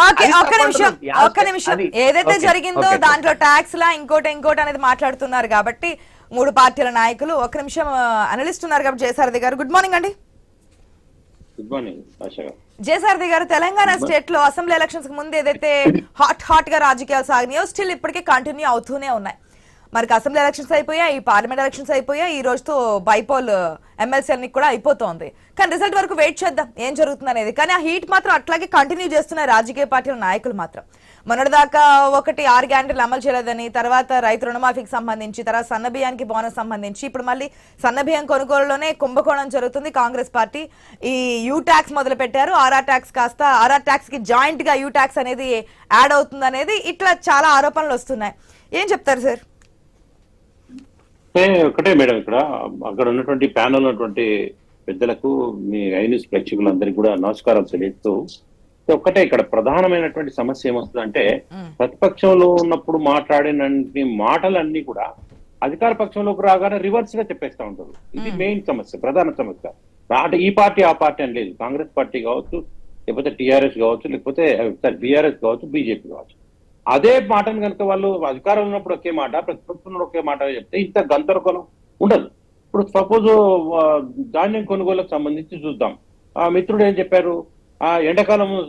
ఒక్క నిమిషం. ఒక్క నిమిషం. ఏదైతే జరిగిందో. దాంట్లో ట్యాక్స్ లా ఇంకోటి ఇంకోటి అనేది మాట్లాడుతున్నారు కాబట్టి మూడు పార్టీల నాయకులు ఒక్క నిమిషం అనలిస్ట్ ఉన్నారు కాబట్టి జయసారథి గారు గుడ్ మార్నింగ్ అండి. Good morning Asha garu. Jayasarathi garu Telangana స్టేట్లో అసెంబ్లీ ఎలక్షన్స్కి ముందు ఏదైతే హాట్ హాట్గా రాజకీయాలు సాగినాయో స్టిల్ ఇప్పటికే కంటిన్యూ అవుతూనే ఉన్నాయి. మనకి అసెంబ్లీ ఎలక్షన్స్ అయిపోయాయి పార్లమెంట్ ఎలక్షన్స్ అయిపోయాయి ఈ రోజుతో బైపోల్ ఎమ్మెల్సీలకి కూడా అయిపోతోంది. కానీ రిజల్ట్ వరకు వెయిట్ చేద్దాం ఏం జరుగుతుంది అనేది. కానీ ఆ హీట్ మాత్రం అట్లాగే కంటిన్యూ చేస్తున్నారు రాజకీయ పార్టీల నాయకులు మాత్రం. మొన్నటిదాకా ఒకటి ఆరు గ్యారంటీలు అమలు చేయలేదని తర్వాత రైతు రుణమాఫీకి సంబంధించి తర్వాత సన్నబియ్యానికి బోనస్ సంబంధించి ఇప్పుడు మళ్ళీ సన్న బియ్యం కొనుగోలులోనే కుంభకోణం జరుగుతుంది కాంగ్రెస్ పార్టీ. ఈ యూ ట్యాక్స్ మొదలు పెట్టారు ఆర్ఆర్ ట్యాక్స్ కాస్త ఆర్ఆర్ ట్యాక్స్కి జాయింట్గా యూ ట్యాక్స్ అనేది యాడ్ అవుతుంది అనేది ఇట్లా చాలా ఆరోపణలు వస్తున్నాయి. ఏం చెప్తారు సార్? అంటే ఒకటే మేడం ఇక్కడ. అక్కడ ఉన్నటువంటి ప్యానల్ ఉన్నటువంటి పెద్దలకు మీ ఐన్యూస్ ప్రేక్షకులందరికీ కూడా నమస్కారాలు తెలియజేస్తూ ఒక్కటే ఇక్కడ ప్రధానమైనటువంటి సమస్య ఏమొస్తుందంటే ప్రతిపక్షంలో ఉన్నప్పుడు మాట్లాడినన్ని మాటలన్నీ కూడా అధికార పక్షంలోకి రాగానే రివర్స్గా చెప్పేస్తా ఉంటారు. ఇది మెయిన్ సమస్య ప్రధాన సమస్య. అంటే ఈ పార్టీ ఆ పార్టీ అని లేదు. కాంగ్రెస్ పార్టీ కావచ్చు లేకపోతే టిఆర్ఎస్ కావచ్చు లేకపోతే బీఆర్ఎస్ కావచ్చు బీజేపీ కావచ్చు. అదే మాటను కనుక వాళ్ళు అధికారంలో ఉన్నప్పుడు ఒకే మాట ప్రతిపక్షంలో ఒకే మాట చెప్తే ఇంత గందరగోళం ఉండదు. ఇప్పుడు సపోజ్ ధాన్యం కొనుగోలుకు సంబంధించి చూద్దాం. ఆ మిత్రుడు ఏం చెప్పారు? ఆ ఎండాకాలం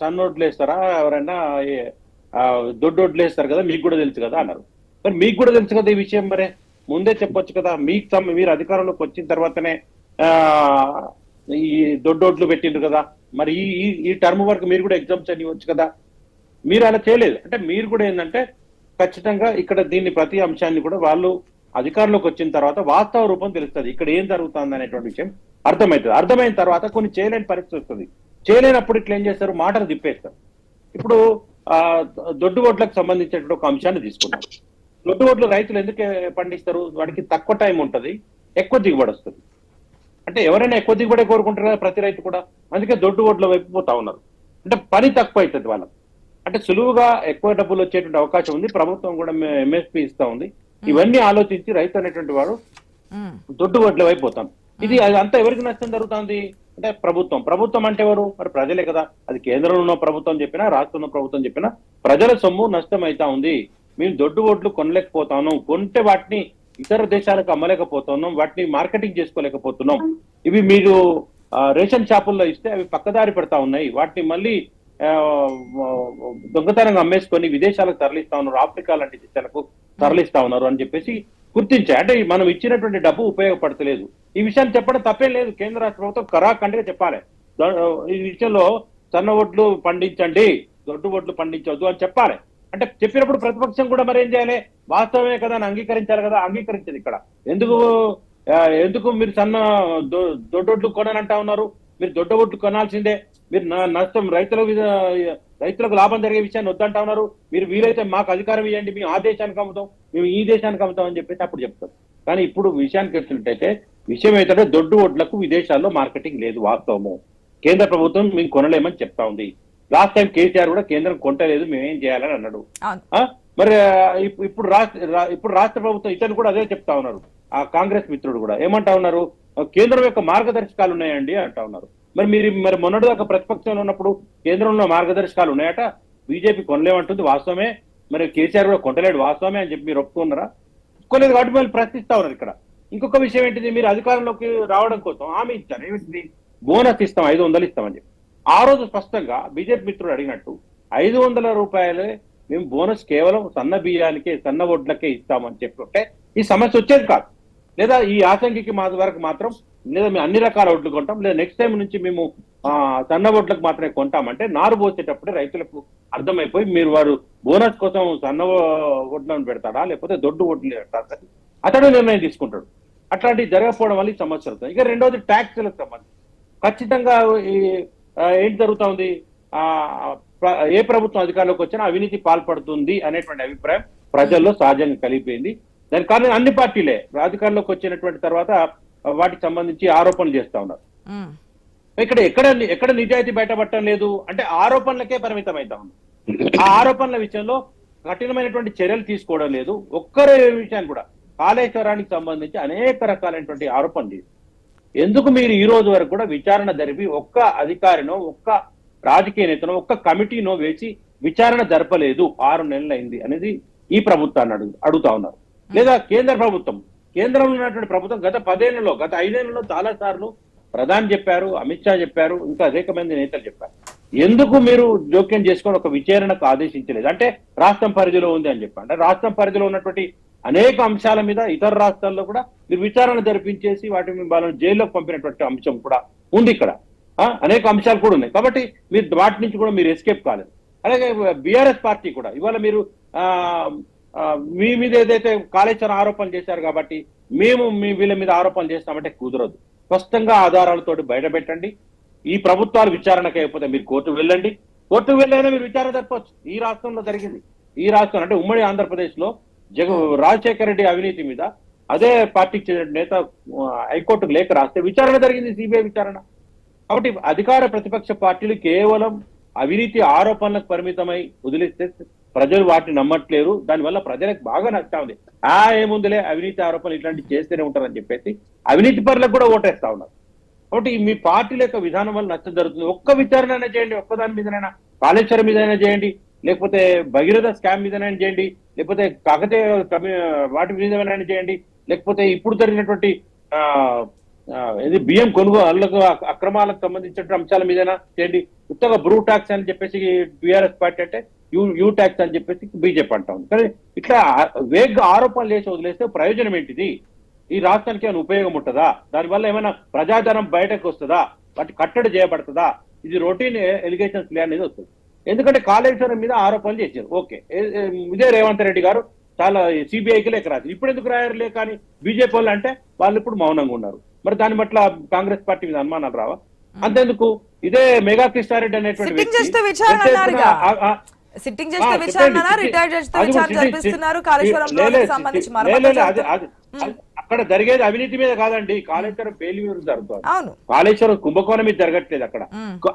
సన్ రోడ్లు వేస్తారా? ఎవరైనా దొడ్డు రోడ్లు వేస్తారు కదా మీకు కూడా తెలుసు కదా అన్నారు. మరి మీకు కూడా తెలుసు కదా ఈ విషయం మరే? ముందే చెప్పొచ్చు కదా. మీకు మీరు అధికారంలోకి వచ్చిన తర్వాతనే ఆ ఈ దొడ్డోడ్లు పెట్టిండ్రు కదా. మరి ఈ ఈ- ఈ టర్మ్ వరకు మీరు కూడా ఎగ్జామ్స్ అని ఇవ్వచ్చు కదా. మీరు అలా చేయలేదు. అంటే మీరు కూడా ఏంటంటే ఖచ్చితంగా ఇక్కడ దీన్ని ప్రతి అంశాన్ని కూడా వాళ్ళు అధికారంలోకి వచ్చిన తర్వాత వాస్తవ రూపం తెలుస్తుంది. ఇక్కడ ఏం జరుగుతుంది అనేటువంటి విషయం అర్థమవుతుంది. అర్థమైన తర్వాత కొన్ని చేయలేని పరిస్థితి వస్తుంది. చేయలేనప్పుడు ఇట్లా ఏం చేస్తారు? మాటలు తిప్పేస్తారు. ఇప్పుడు ఆ దొడ్డు ఓట్లకు సంబంధించినటువంటి ఒక అంశాన్ని తీసుకున్నాం దొడ్డు ఓట్లు రైతులు ఎందుకు పండిస్తారు? వాడికి తక్కువ టైం ఉంటది ఎక్కువ దిగుబడి వస్తుంది. అంటే ఎవరైనా ఎక్కువ దిగుబడి కోరుకుంటారు కదా ప్రతి రైతు కూడా. అందుకే దొడ్డు ఓట్ల వైపు పోతా ఉన్నారు. అంటే పని తక్కువ అవుతుంది వాళ్ళకి. అంటే సులువుగా ఎక్కువ డబ్బులు వచ్చేటువంటి అవకాశం ఉంది. ప్రభుత్వం కూడా ఎంఎస్పీ ఇస్తా ఉంది. ఇవన్నీ ఆలోచించి రైతు అనేటువంటి వాడు. దొడ్డు ఓట్ల వైపు పోతాం ఇది అంతా ఎవరికి నష్టం జరుగుతుంది? అంటే ప్రభుత్వం. ప్రభుత్వం అంటే ఎవరు? మరి ప్రజలే కదా. అది కేంద్రంలో ఉన్న ప్రభుత్వం చెప్పినా రాష్ట్రంలో ప్రభుత్వం చెప్పినా ప్రజల సొమ్ము నష్టం అవుతా ఉంది. మేము దొడ్డు ఓట్లు కొనలేకపోతాను. కొంటే వాటిని ఇతర దేశాలకు అమ్మలేకపోతున్నాం. వాటిని మార్కెటింగ్ చేసుకోలేకపోతున్నాం. ఇవి మీరు రేషన్ షాపుల్లో ఇస్తే అవి పక్కదారి పెడతా ఉన్నాయి. వాటిని మళ్ళీ దొంగతనంగా అమ్మేసుకొని విదేశాలకు తరలిస్తా ఉన్నారు ఆఫ్రికా లాంటి దేశాలకు తరలిస్తా ఉన్నారు అని చెప్పేసి గుర్తించాయి అంటే మనం ఇచ్చినటువంటి డబ్బు ఉపయోగపడతలేదు. ఈ విషయాన్ని చెప్పడం తప్పేం లేదు. కేంద్ర రాష్ట్ర ప్రభుత్వం కరాఖండిగా చెప్పాలి. ఈ విషయంలో సన్న ఓట్లు పండించండి దొడ్డు ఓట్లు పండించవద్దు అని చెప్పాలి. అంటే చెప్పినప్పుడు ప్రతిపక్షం కూడా మరి ఏం చేయాలి? వాస్తవమే కదా అని అంగీకరించాలి కదా అంగీకరించదు ఇక్కడ. ఎందుకు ఎందుకు మీరు సన్న దొ- దొడ్డొడ్లు కొననంటా ఉన్నారు? మీరు దొడ్డ ఒడ్లు కొనాల్సిందే. మీరు న- నష్టం రైతుల మీద రైతులకు లాభం జరిగే విషయాన్ని వద్దంటా ఉన్నారు. మీరు వీలైతే మాకు అధికారం ఇవ్వండి మేము ఆ దేశానికి అమ్ముతాం మేము ఈ దేశానికి అమ్ముతాం అని చెప్పేసి అప్పుడు చెప్తాం కానీ ఇప్పుడు విషయానికి వచ్చినట్టయితే విషయం ఏంటంటే దొడ్డు ఓట్లకు విదేశాల్లో మార్కెటింగ్ లేదు వాస్తవము. కేంద్ర ప్రభుత్వం మేము కొనలేమని చెప్తా ఉంది. లాస్ట్ టైం కేసీఆర్ కూడా కేంద్రం కొంటలేదు మేమేం చేయాలని అన్నాడు? మరి ఇప్పుడు రాష్ట్ర ఇప్పుడు రాష్ట్ర ప్రభుత్వం ఇతను కూడా అదే చెప్తా ఉన్నారు. ఆ కాంగ్రెస్ మిత్రుడు కూడా. ఏమంటా ఉన్నారు? కేంద్రం యొక్క మార్గదర్శకాలు ఉన్నాయండి అంటా ఉన్నారు. మరి మీరు మరి మొన్నటిదాకా ప్రతిపక్షంలో ఉన్నప్పుడు కేంద్రంలో మార్గదర్శకాలు ఉన్నాయట? బీజేపీ కొనలేమంటుంది వాస్తవమే. మరి కేసీఆర్ కూడా కొంటలేడు వాస్తవమే అని చెప్పి మీరు ఒప్పుకున్నారా ఒప్పుకోలేదు కాబట్టి మళ్ళీ ప్రశ్నిస్తా ఉన్నారు ఇక్కడ. ఇంకొక విషయం ఏంటిది? మీరు అధికారంలోకి రావడం కోసం హామీ ఇచ్చారు. ఏమిటిది? బోనస్ ఇస్తాం ఐదు వందలు ఇస్తామని చెప్పి. ఆ రోజు స్పష్టంగా బీజేపీ మిత్రుడు అడిగినట్టు ఐదు వందల రూపాయలే మేము బోనస్ కేవలం సన్న బియ్యానికే సన్న ఒడ్లకే ఇస్తామని చెప్పుకుంటే ఈ సమస్య వచ్చేది కాదు. లేదా ఈ ఆసంఖ్యకి మా వరకు మాత్రం లేదా మేము అన్ని రకాల వడ్లు కొంటాం లేదా నెక్స్ట్ టైం నుంచి మేము ఆ, సన్న వడ్లకు మాత్రమే కొంటామంటే నారు పోసేటప్పుడే రైతులకు అర్థమైపోయి మీరు వారు బోనస్ కోసం సన్న వడ్లను పెడతాడా లేకపోతే దొడ్డు వడ్లు పెడతాడా అతడు నిర్ణయం తీసుకుంటాడు. అట్లాంటివి జరగకపోవడం వల్ల ఈ సమస్య అవుతుంది ఇక రెండోది ట్యాక్స్లకు సంబంధించి. ఖచ్చితంగా ఈ ఏంటి జరుగుతా ఉంది? ఆ ఏ ప్రభుత్వం అధికారంలోకి వచ్చినా అవినీతి పాల్పడుతుంది అనేటువంటి అభిప్రాయం ప్రజల్లో సహజంగా కలిగిపోయింది. దాని కారణం అన్ని పార్టీలే. అధికారంలోకి వచ్చినటువంటి తర్వాత వాటికి సంబంధించి ఆరోపణలు చేస్తా ఉన్నారు. ఇక్కడ ఎక్కడ ఎక్కడ నిజాయితీ బయటపడటం లేదు? అంటే ఆరోపణలకే పరిమితం అవుతా ఉంది ఆ ఆరోపణల విషయంలో కఠినమైనటువంటి చర్యలు తీసుకోవడం లేదు. ఒక్కరే విషయాన్ని కూడా కాళేశ్వరానికి సంబంధించి అనేక రకాలైనటువంటి ఆరోపణలు. ఎందుకు మీరు ఈ రోజు వరకు కూడా విచారణ జరిపి ఒక్క అధికారినో ఒక్క రాజకీయ నేతను ఒక్క కమిటీనో వేసి విచారణ జరపలేదు? ఆరు నెలలు అయింది అనేది ఈ ప్రభుత్వాన్ని అడుగు అడుగుతా ఉన్నారు. లేదా కేంద్ర ప్రభుత్వం కేంద్రంలో ఉన్నటువంటి ప్రభుత్వం గత పదేళ్ళలో గత ఐదేళ్ళలో చాలా సార్లు ప్రధాని చెప్పారు అమిత్ షా చెప్పారు ఇంకా అనేక మంది నేతలు చెప్పారు. ఎందుకు మీరు జోక్యం చేసుకొని ఒక విచారణకు ఆదేశించలేదు? అంటే రాష్ట్రం పరిధిలో ఉంది అని చెప్పారు అంటే రాష్ట్రం పరిధిలో ఉన్నటువంటి అనేక అంశాల మీద ఇతర రాష్ట్రాల్లో కూడా మీరు విచారణ జరిపించేసి వాటిని వాళ్ళని జైల్లోకి పంపినటువంటి అంశం కూడా ఉంది ఇక్కడ. ఆ, అనేక అంశాలు కూడా ఉన్నాయి. కాబట్టి మీరు వాటి నుంచి కూడా మీరు ఎస్కేప్ కాలేదు. అలాగే బీఆర్ఎస్ పార్టీ కూడా. ఇవాళ మీరు ఆ, మీ మీద ఏదైతే కాళేశ్వరం ఆరోపణలు చేశారు కాబట్టి మేము మీ వీళ్ళ మీద ఆరోపణలు చేస్తామంటే కుదరదు. స్పష్టంగా ఆధారాలతో బయటపెట్టండి. ఈ ప్రభుత్వాలు విచారణకు అయిపోతే మీరు కోర్టు వెళ్ళండి. కోర్టు వెళ్ళైనా మీరు విచారణ జరపవచ్చు. ఈ రాష్ట్రంలో జరిగింది. ఈ రాష్ట్రం అంటే ఉమ్మడి ఆంధ్రప్రదేశ్లో జగ రాజశేఖర రెడ్డి అవినీతి మీద అదే పార్టీకి చెందిన నేత హైకోర్టుకు లేఖ రాస్తే విచారణ జరిగింది సిబిఐ విచారణ. కాబట్టి అధికార ప్రతిపక్ష పార్టీలు కేవలం అవినీతి ఆరోపణలకు పరిమితమై వదిలిస్తే ప్రజలు వాటిని నమ్మట్లేరు. దానివల్ల ప్రజలకు బాగా నష్టం ఉంది ఆ ఏముందిలే అవినీతి ఆరోపణలు ఇట్లాంటివి చేస్తూనే ఉంటారని చెప్పేసి అవినీతి పరులకు కూడా ఓటేస్తా ఉన్నారు. కాబట్టి మీ పార్టీల యొక్క విధానం వల్ల నష్టం జరుగుతుంది. ఒక్క విచారణ అయినా చేయండి ఒక్కదాని మీదనైనా కాళేశ్వరం మీదైనా చేయండి లేకపోతే భగీరథ స్కామ్ మీదనైనా చేయండి లేకపోతే కాకతీయ వాటి మీదైనా చేయండి లేకపోతే ఇప్పుడు జరిగినటువంటి ఇది బియ్యం కొనుగోలు అక్రమాలకు సంబంధించిన అంశాల మీదైనా చేయండి. ఉత్తగా బ్రూ టాక్స్ అని చెప్పేసి బీఆర్ఎస్ పార్టీ అంటే యూ యూ ట్యాక్స్ అని చెప్పేసి బీజేపీ అంటా ఉంది. కానీ ఇట్లా వేగ్గా ఆరోపణలు చేసి వదిలేస్తే ప్రయోజనం ఏంటిది? ఈ రాష్ట్రానికి ఏమైనా ఉపయోగం ఉంటుందా? దానివల్ల ఏమైనా ప్రజాధనం బయటకు వస్తుందా? వాటి కట్టడి చేయబడుతుందా? ఇది రొటీన్ ఎలిగేషన్స్ ప్లే అనేది వస్తుంది. ఎందుకంటే కాళేశ్వరం మీద ఆరోపణలు చేశారు. ఓకే. ఇదే రేవంత్ రెడ్డి గారు చాలా సిబిఐకి లేఖ రాశారు. ఇప్పుడు ఎందుకు రాయరు లేక అని బీజేపీ వాళ్ళు అంటే వాళ్ళు ఇప్పుడు మౌనంగా ఉన్నారు. మరి దాని పట్ల కాంగ్రెస్ పార్టీ మీద అనుమానాలు రావా? అంతేందుకు? ఇదే మెగా కృష్ణారెడ్డి అనేటువంటి సిట్టింగ్ వ్యక్తి జడ్జితో విచారణ రిటైర్డ్ జడ్జితో అది కూడా విచారణ జరిపిస్తున్నారు సిట్టింగ్- కాళేశ్వరం లే- లే, ప్రాజెక్ట్ సంబంధించి అక్కడ జరిగేది అవినీతి మీద కాదండి. కాళేశ్వరం ఫెయిల్యూర్ జరుగుతుంది. అవును. కాళేశ్వరం కుంభకోణం మీద జరగట్లేదు అక్కడ.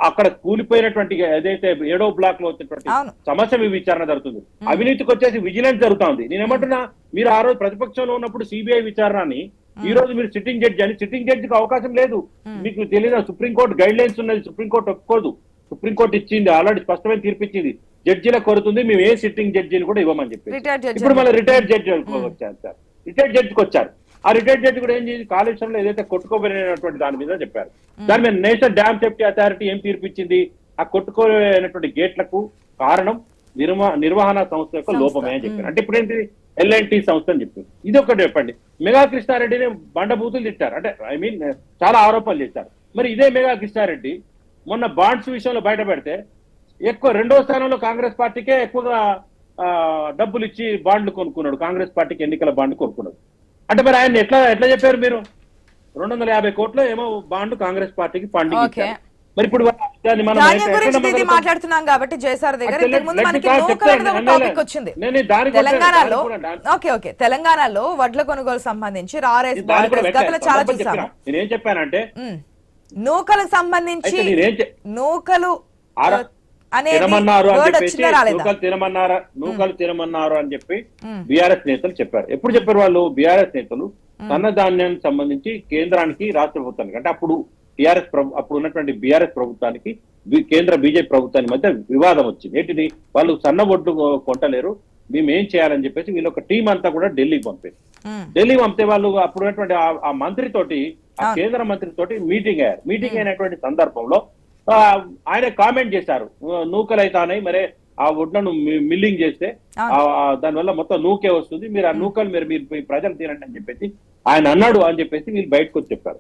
అక్కడ కూలిపోయినటువంటి ఏదైతే ఏడో బ్లాక్లో వచ్చినటువంటి. సమస్య మీద విచారణ జరుగుతుంది. అవినీతికి వచ్చేసి విజిలెన్స్ జరుగుతుంది. నేనేమంటున్నా మీరు ఆ రోజు ప్రతిపక్షంలో ఉన్నప్పుడు సిబిఐ విచారణని ఈ రోజు మీరు సిట్టింగ్ జడ్జి అని సిట్టింగ్ జడ్జికి అవకాశం లేదు. మీకు తెలియదు సుప్రీంకోర్టు గైడ్ లైన్స్ ఉన్నది సుప్రీంకోర్టు ఒప్పుకోదు. సుప్రీంకోర్టు ఇచ్చింది ఆల్రెడీ స్పష్టమైన తీర్పు ఇచ్చింది జడ్జిల కొరుతుంది మేము ఏ సిట్టింగ్ జడ్జిని కూడా ఇవ్వమని చెప్పి ఇప్పుడు మళ్ళీ. రిటైర్డ్ జడ్జి వచ్చారు సార్. రిటైర్డ్ జడ్జికి వచ్చారు. ఆ రిటైర్డ్ జడ్జి కూడా ఏం చేసి కాళేశ్వరంలో ఏదైతే కొట్టుకోబడినటువంటి దాని మీద చెప్పారు. దాని మీద నేషనల్ డ్యామ్ సేఫ్టీ అథారిటీ ఏం తీర్పు ఇచ్చింది ఆ కొట్టుకోలేనటువంటి గేట్లకు కారణం నిర్వహ నిర్వహణ సంస్థ యొక్క. లోపమే అని చెప్పారు. అంటే ఇప్పుడు ఏంటి? ఎల్ఎన్టీ సంస్థ అని చెప్పింది ఇది ఒకటి చెప్పండి. మెగా కృష్ణారెడ్డిని బండబూతులు తిట్టారు. అంటే ఐ మీన్ చాలా ఆరోపణలు చేశారు. మరి ఇదే మెగా కృష్ణారెడ్డి మొన్న బాండ్స్ విషయంలో బయట పెడితే ఎక్కువ రెండో స్థానంలో కాంగ్రెస్ పార్టీకే ఎక్కువగా డబ్బులు ఇచ్చి బాండ్లు కొనుక్కున్నాడు కాంగ్రెస్ పార్టీకి ఎన్నికల బాండ్ కొనుక్కున్నాడు అంటే మరి ఆయన ఎట్లా ఎట్లా చెప్పారు మీరు రెండు వందల యాభై కోట్ల ఏమో బాండ్ కాంగ్రెస్ పార్టీకి ఫండింగ్. ఇచ్చారు మరి ఇప్పుడు? మాట్లాడుతున్నాం కాబట్టి జయసార్ దగ్గర. తెలంగాణలో వడ్ల కొనుగోలు సంబంధించి రారేస్ గతంలో. చాలా చూసాము. నేనేం చెప్పానంటే. నూకలకు సంబంధించి నూకలు తినమన్నారు అని చెప్పేసి నూకలు తినమన్నారా నూకలు తినమన్నారు అని చెప్పి. బీఆర్ఎస్ నేతలు చెప్పారు. ఎప్పుడు చెప్పారు వాళ్ళు? బీఆర్ఎస్ నేతలు సన్న ధాన్యానికి సంబంధించి కేంద్రానికి రాష్ట్ర ప్రభుత్వానికి. అంటే అప్పుడు టిఆర్ఎస్ ప్రభు అప్పుడు ఉన్నటువంటి బీఆర్ఎస్ ప్రభుత్వానికి కేంద్ర బీజేపీ ప్రభుత్వానికి మధ్య వివాదం వచ్చింది. ఏంటిది? వాళ్ళు సన్న ఒడ్డు కొంటలేరు. మేము ఏం చేయాలని చెప్పేసి వీళ్ళు ఒక టీం అంతా కూడా ఢిల్లీకి పంపారు. ఉమ్. ఢిల్లీ పంపితే వాళ్ళు అప్పుడు ఉన్నటువంటి ఆ- ఆ మంత్రి తోటి ఆ. కేంద్ర మంత్రి తోటి మీటింగ్ అయ్యారు మీటింగ్ అయినటువంటి సందర్భంలో ఆయన కామెంట్ చేశారు నూకలు అయితానాయి మరే ఆ వడ్లను మిల్లింగ్ చేస్తే దానివల్ల మొత్తం నూకే వస్తుంది మీరు ఆ నూకలు మీరు మీరు ప్రజలు తినండి అని చెప్పేసి ఆయన అన్నాడు అని చెప్పేసి వీళ్ళు బయటకు వచ్చి చెప్పారు.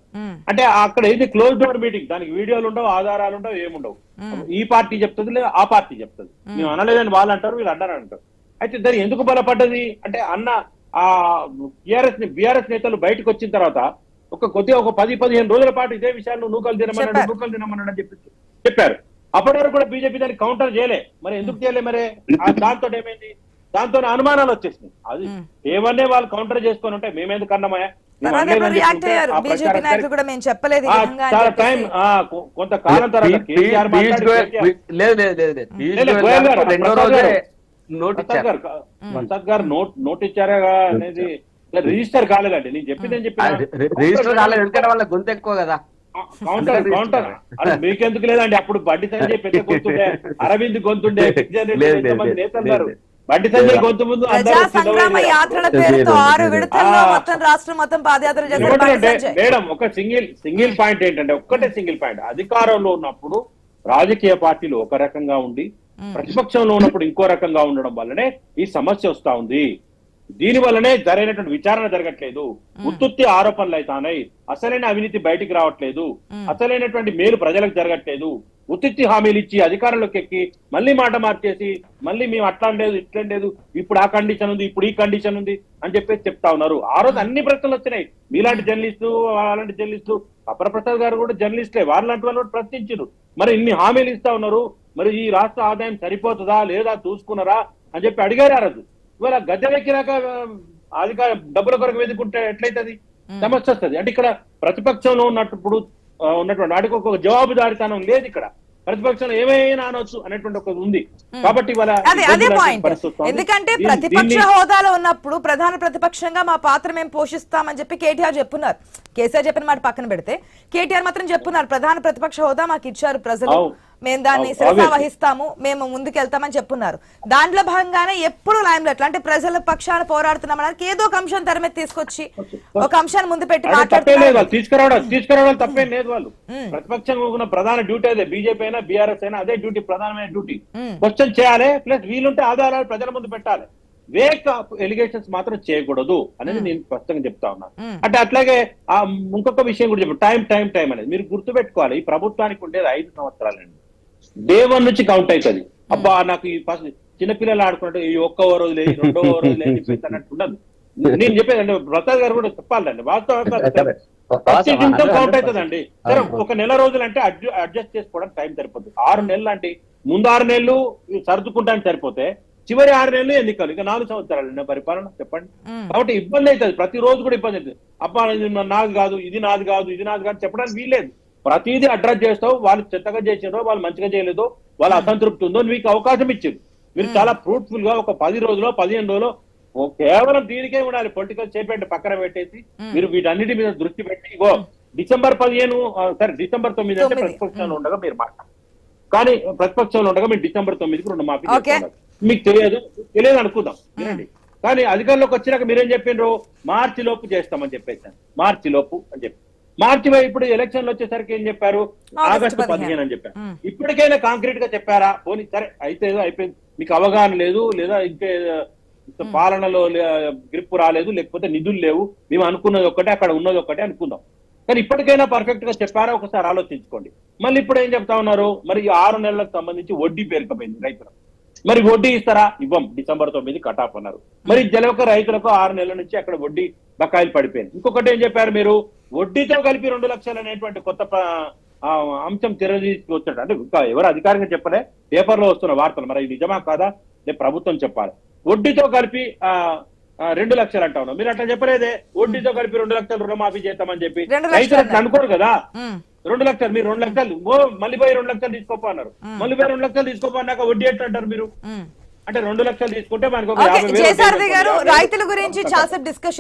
అంటే అక్కడ ఇది క్లోజ్ డోర్ మీటింగ్ దానికి వీడియోలు ఉండవు ఆధారాలు ఉండవు ఏముండవు ఈ పార్టీ చెప్తుంది లేదా ఆ పార్టీ చెప్తుంది మేము అనలేదని వాళ్ళు అంటారు వీళ్ళు అన్నారు అంటారు అయితే దాని ఎందుకు బలపడ్డది అంటే అన్న ఆ టిఆర్ఎస్ బీఆర్ఎస్ నేతలు బయటకు వచ్చిన తర్వాత ఒక కొద్దిగా ఒక పది పదిహేను రోజుల పాటు ఇదే విషయాలు నూకలు తినమన్నాడు. నూకలు తినమన్నాడు అని చెప్పి చెప్పారు. అప్పటి వరకు కూడా బీజేపీ దాన్ని కౌంటర్ చేయలే. మరి ఎందుకు చేయలే మరి? ఆ దాంతో ఏమైంది? దాంతో అనుమానాలు వచ్చేసినాయి. అది. ఏమన్నే వాళ్ళు కౌంటర్ చేసుకొని ఉంటే మేమెందుకు అన్నమాయా కొంతకాలం తర్వాత గోయల్- గారు ఇచ్చారు. నోట్ ఇచ్చారా అనేది రిజిస్టర్ కాలేదండి. నేను చెప్పింది అని ఆ, రి- రి- రిజిస్టర్ కాలేదు ఎందుకంటే వాళ్ళ గొంతు ఎక్కువ కదా. Counter counter. మీకెందుకు లేదండి? అప్పుడు బండి సంజయ్ పెద్ద గొంతుండే అరవింద్ గొంతుండే నేతలు. బండి సంజయ్ గొంతు ముందు సంగ్రామ. యాత్రల పేరుతో ఆరు. విడతల్లో. మొత్తం రాష్ట్రం మొత్తం పాదయాత్ర చేశారు మేడం ఒక సింగిల్ సింగిల్ పాయింట్ ఏంటంటే ఒక్కటే సింగిల్ పాయింట్. అధికారంలో ఉన్నప్పుడు రాజకీయ పార్టీలు ఒక రకంగా ఉండి ప్రతిపక్షంలో ఉన్నప్పుడు ఇంకో రకంగా ఉండడం వల్లనే ఈ సమస్య వస్తా ఉంది. దీని వల్లనే సరైనటువంటి విచారణ జరగట్లేదు. ఉత్తుత్తి ఆరోపణలు అవుతాయి అసలైన అవినీతి బయటికి రావట్లేదు. అసలైనటువంటి మేలు ప్రజలకు జరగట్లేదు. ఉత్తుత్తి హామీలు ఇచ్చి అధికారంలోకి ఎక్కి మళ్ళీ మాట మార్చేసి మళ్ళీ మేము అట్లా లేదు ఇట్లా లేదు ఇప్పుడు ఆ కండిషన్ ఉంది ఇప్పుడు ఈ కండిషన్ ఉంది అని చెప్పేసి చెప్తా ఉన్నారు. ఆ రోజు అన్ని ప్రశ్నలు వచ్చినాయి. మీలాంటి జర్నలిస్టు అలాంటి జర్నలిస్టు అపర ప్రసాద్ గారు కూడా జర్నలిస్టే. వాళ్ళంటి వాళ్ళు కూడా ప్రశ్నించారు మరి ఇన్ని హామీలు ఇస్తా ఉన్నారు. మరి ఈ రాష్ట్ర ఆదాయం సరిపోతుందా లేదా చూసుకున్నారా అని చెప్పి అడిగారు ఆ రోజు. ఇవాళ గద్దెలెక్కినాక అధికార డబ్బుల కొరకు వెతుకుంటే ఎట్లయితది? సమస్య వస్తుంది అంటే ఇక్కడ ప్రతిపక్షంలో ఉన్నప్పుడు ఉన్నటువంటి వాటికి ఒక జవాబుదారితనం లేదు ఇక్కడ. ప్రతిపక్షంలో ఏమైనా అనొచ్చు అనేటువంటి ఒక ఉంది. కాబట్టి. ఎందుకంటే ప్రతిపక్ష హోదాలో ఉన్నప్పుడు ప్రధాన ప్రతిపక్షంగా మా పాత్ర మేము పోషిస్తామని చెప్పి కేటీఆర్ చెప్పున్నారు. కేసీఆర్ చెప్పిన మాట పక్కన పెడితే కేటీఆర్ మాత్రం చెప్పున్నారు. ప్రధాన ప్రతిపక్ష హోదా మాకు ఇచ్చారు ప్రజలు. మేము దాన్ని శిరసా. వహిస్తాము మేము ముందుకెళ్తామని చెప్పున్నారు. దాంట్లో భాగంగానే ఎప్పుడు లైమ్ లైట్ అంటే ప్రజల పక్షాన పోరాడుతున్నాం అనడానికి ఏదో ఒక అంశం తెర మీద తీసుకొచ్చి ఒక అంశాన్ని ముందు పెట్టి మాట్లాడుతున్నారు. తీసుకురావడం తీసుకురావడం తప్పేం లేదు వాళ్ళు. ప్రతిపక్షంగా ఉన్న ప్రధాన డ్యూటీ అదే. బీజేపీ అయినా బీఆర్ఎస్ అయినా అదే డ్యూటీ ప్రధానమైన డ్యూటీ. క్వశ్చన్ చేయాలి ప్లస్ వీలుంటే ఆధారాలు ప్రజల ముందు పెట్టాలి. వేక్ ఎలిగేషన్స్ మాత్రం చేయకూడదు అనేది నేను స్పష్టంగా చెప్తా ఉన్నాను అంటే అట్లాగే ఆ ఇంకొక విషయం కూడా చెప్పు. టైం టైం టైం అనేది మీరు గుర్తుపెట్టుకోవాలి. ఈ ప్రభుత్వానికి ఉండేది ఐదు సంవత్సరాలండి. డే వన్ నుంచి కౌంట్ అవుతుంది. అబ్బా నాకు ఈ ఫస్ట్ చిన్నపిల్లలు ఆడుకున్నట్టు ఈ ఒక్క ఓవర్ రోజులే రెండో ఓవర్ అని చెప్పేసి అన్నట్టు ఉండదు. నేను చెప్పేది అంటే ప్రసాద్ గారు కూడా చెప్పాలండి వాస్తవం కౌంట్ అవుతుందండి. సరే ఒక నెల రోజులు అంటే అడ్జస్ట్ చేసుకోవడానికి టైం సరిపోతుంది ఆరు నెలలు అంటే ముందు ఆరు నెలలు సర్దుకుంటానికి సరిపోతే చివరి ఆరు నెలలు ఎన్నికలు? ఇంకా నాలుగు సంవత్సరాలు పరిపాలన చెప్పండి. కాబట్టి ఇబ్బంది అవుతుంది. ప్రతి రోజు కూడా ఇబ్బంది అవుతుంది. అబ్బా ఇది నాది కాదు ఇది నాది కాదు ఇది నాది కాదు చెప్పడానికి వీల్లేదు. ప్రతిదీ అడ్రస్ చేస్తావు వాళ్ళు చెత్తగా చేసినో వాళ్ళు మంచిగా చేయలేదో వాళ్ళ అసంతృప్తి ఉందో మీకు అవకాశం ఇచ్చింది. మీరు చాలా ఫ్రూట్ఫుల్గా ఒక పది రోజులో పదిహేను రోజులు కేవలం దీనికే ఉండాలి పొలిటికల్ చేపెట్టి పక్కన పెట్టేసి మీరు వీటన్నిటి మీద దృష్టి పెట్టి ఇగో డిసెంబర్ పదిహేను సరే డిసెంబర్ తొమ్మిది అంటే. ప్రతిపక్షంలో ఉండగా మీరు మాట కానీ ప్రతిపక్షంలో ఉండగా మీరు డిసెంబర్ తొమ్మిదికి రెండు మాఫీ. మీకు తెలియదు తెలియదు అనుకుందాం. వినండి. కానీ అధికారంలోకి వచ్చినాక మీరేం చెప్పిండ్రు మార్చి లోపు చేస్తామని చెప్పేసాను మార్చి లోపు అని చెప్పి. మార్చి ఇప్పుడు ఎలక్షన్లు వచ్చేసరికి ఏం చెప్పారు? ఆగస్టు పదిహేను. అని చెప్పారు. ఇప్పటికైనా కాంక్రీట్గా చెప్పారా? పోనీ సరే అయితే ఏదో అయిపోయింది. మీకు అవగాహన లేదు లేదా ఇంకే పాలనలో గ్రిప్ రాలేదు లేకపోతే నిధులు లేవు. మేము అనుకున్నది ఒక్కటే అక్కడ ఉన్నది ఒక్కటే అనుకుందాం. కానీ ఇప్పటికైనా పర్ఫెక్ట్గా చెప్పారా? ఒకసారి ఆలోచించుకోండి. మళ్ళీ ఇప్పుడు ఏం చెప్తా ఉన్నారు? మరి ఈ ఆరు నెలలకు సంబంధించి వడ్డీ పేరుకపోయింది రైతులకు. మరి వడ్డీ ఇస్తారా? ఇవ్వం. డిసెంబర్ తొమ్మిది కటాఫ్ అన్నారు. మరి జలక రైతులకు ఆరు నెలల నుంచి అక్కడ వడ్డీ బకాయిలు పడిపోయింది. ఇంకొకటి ఏం చెప్పారు మీరు? వడ్డీతో కలిపి రెండు లక్షలు అనేటువంటి కొత్త అంశం తెరదీసి వచ్చాడు అంటే ఇంకా ఎవరు అధికారికంగా చెప్పలే? పేపర్లో వస్తున్న వార్తలు. మరి ఇది నిజమా కాదా? లేదు ప్రభుత్వం చెప్పాలి. వడ్డీతో కలిపి రెండు లక్షలు అంటా ఉన్నాం మీరు అట్లా చెప్పలేదే? వడ్డీతో కలిపి రెండు లక్షలు రుణమాఫీ చేస్తామని చెప్పి. రైతులు అనుకోరు కదా. రెండు లక్షలు మీరు రెండు లక్షలు. ఓ మళ్ళీ పోయి రెండు లక్షలు తీసుకోపో అన్నారు. మళ్ళీ పోయి రెండు లక్షలు తీసుకోపో అన్నాక వడ్డీ ఎట్లా అంటారు మీరు. అంటే రెండు లక్షలు తీసుకుంటే మనకు. రైతుల గురించి చాలాసేపు డిస్కస్